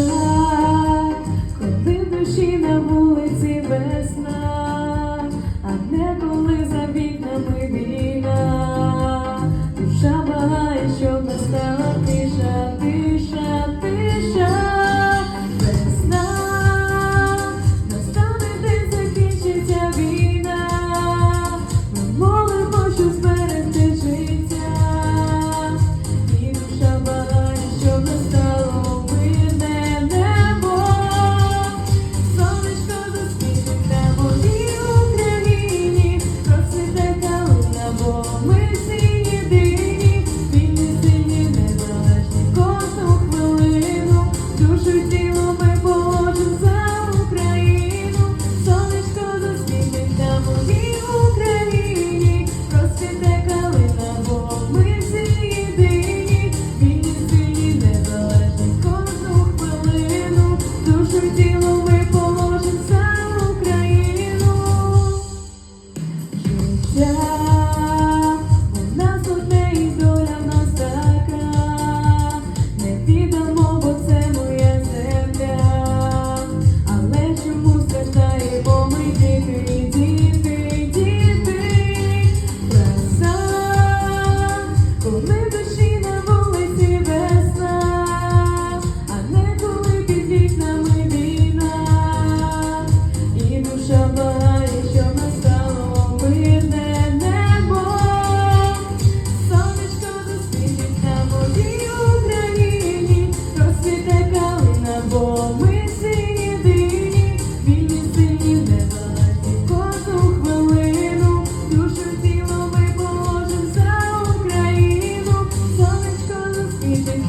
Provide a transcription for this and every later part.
Oh.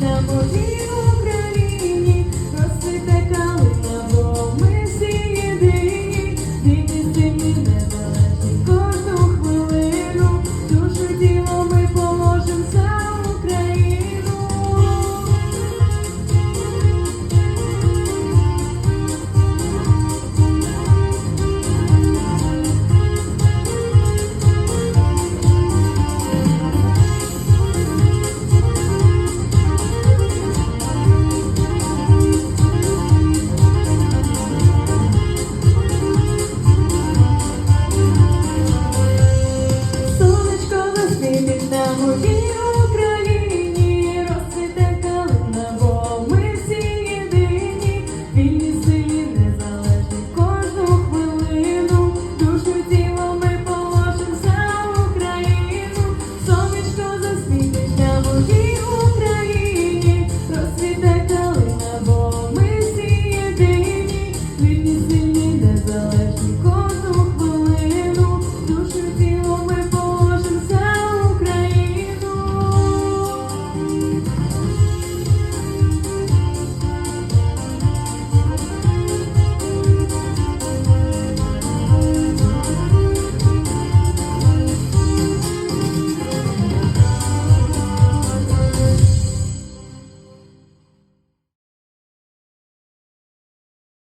на воді Україні, розцвіте калина, бо ми всі єдині, дивні,